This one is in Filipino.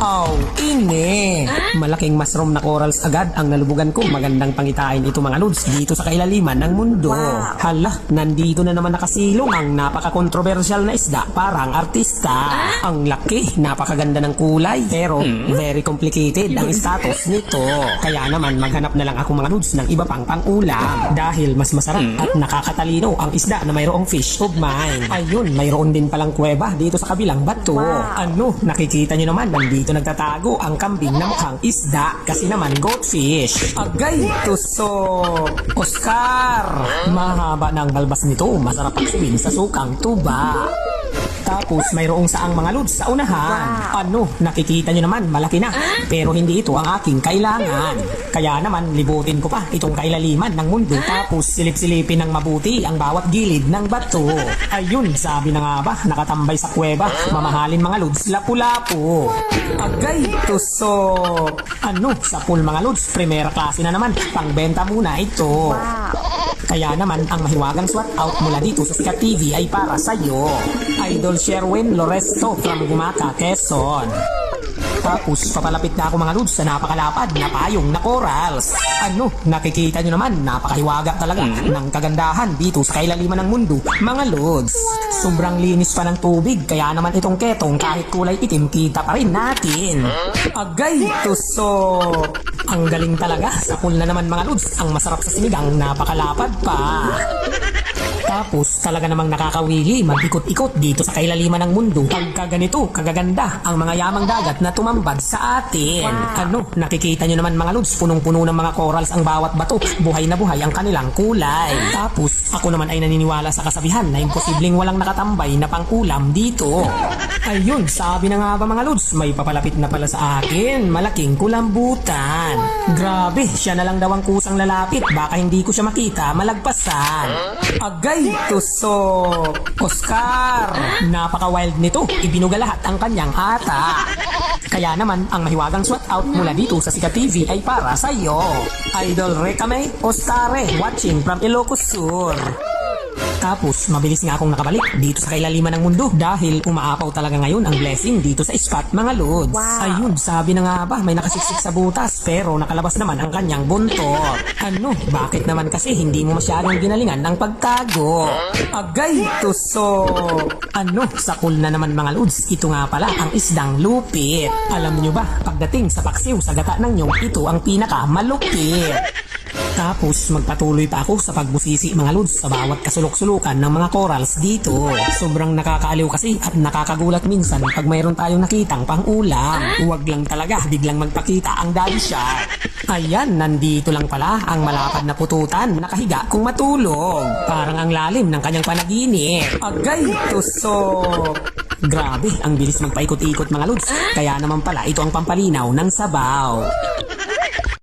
Oh, ini. Malaking mushroom na corals agad ang nalubugan ko. Magandang pangitain ito mga lods dito sa kailaliman ng mundo. Hala, nandito na naman nakasilong ang napaka-controversial na isda. Parang artista. Ang laki, napakaganda ng kulay. Pero very complicated ang status nito. Kaya naman maghanap na lang ako mga lods ng iba pang pang-ulam. Dahil mas masarap at nakakatalino ang isda na mayroong fish of mine. Ayun, mayroon din palang kuweba dito sa kabilang bato. Ano, nakikita nyo naman, nandito nagtatago ang kambing na mukhang isda kasi naman goldfish. Agay, tusok! Oscar! Mahaba ang balbas nito, masarap pagsiwin sa sukang tuba. Tapos mayroong saang mga lods sa unahan. Ano, nakikita nyo naman, malaki na. Pero hindi ito ang aking kailangan. Kaya naman, libutin ko pa itong kailaliman ng mundo. Tapos silip-silipin ng mabuti ang bawat gilid ng bato. Ayun, sabi na nga ba, nakatambay sa kuweba. Mamahalin mga lods, lapu-lapu. Agay, tusok. Ano, sa pool mga lods, primera klase na naman. Pangbenta muna ito. Kaya naman, ang mahiwagang SWAT out mula dito sa Sikat TV ay para sa'yo. Idol Sherwin Loresto from Gumaka, Quezon. Tapos, papalapit na ako mga lods sa napakalapad na payong na corals. Ano, nakikita nyo naman, napakahiwaga talaga ng kagandahan dito sa kailaliman ng mundo. Mga lods, sobrang linis pa ng tubig, kaya naman itong ketong kahit kulay itim, kita pa rin natin. Agay, tusok! Ang galing talaga, sa pool na naman mga lods, ang masarap sa sinigang, napakalapad pa. Tapos talaga namang nakakawili mag-ikot-ikot dito sa kailaliman ng mundo. Pagka ganito, kagaganda ang mga yamang dagat na tumambad sa atin. Ano, nakikita nyo naman mga lods, punong-puno ng mga corals ang bawat bato. Buhay na buhay ang kanilang kulay. Tapos ako naman ay naniniwala sa kasabihan na imposibleng walang nakatambay na pang-ulam dito. Ayun, sabi na nga ba mga lods, may papalapit na pala sa akin. Malaking kulambutan. Grabe, siya na lang daw ang kusang lalapit. Baka hindi ko siya makita, malagpasan. Agay, tusok! Oscar! Napaka-wild nito. Ibinuga lahat ang kanyang ata. Kaya naman, ang mahiwagang SWAT out mula dito sa Sika TV ay para sa iyo. Idol Recame Oscare, watching from Ilocos Sur. Tapos, mabilis nga akong nakabalik dito sa kailaliman ng mundo dahil umaapaw talaga ngayon ang blessing dito sa spot mga lods. Ayun, sabi na nga ba, may nakasiksik sa butas pero nakalabas naman ang kanyang buntot. Ano, bakit naman kasi hindi mo masyadong ginalingan ng pagtago? Agay, tusok! Ano, sa pool na naman mga lods, ito nga pala ang isdang lupit. Alam nyo ba, pagdating sa paksiw sa gata ng nyong, ito ang pinakamalupit. Tapos magpatuloy pa ako sa pagbusisi mga lods sa bawat kasulok-sulukan ng mga corals dito. Sobrang nakakaaliw kasi at nakakagulat minsan pag mayroon tayong nakitang pang-ulam. Huwag lang talaga biglang magpakita ang daddy shark. Ayan, nandito lang pala ang malapad na pututan nakahiga kung matulog. Parang ang lalim ng kanyang panaginip. Agay, tusok! Grabe, ang bilis magpaikot-ikot mga lods. Kaya naman pala ito ang pampalinaw ng sabaw.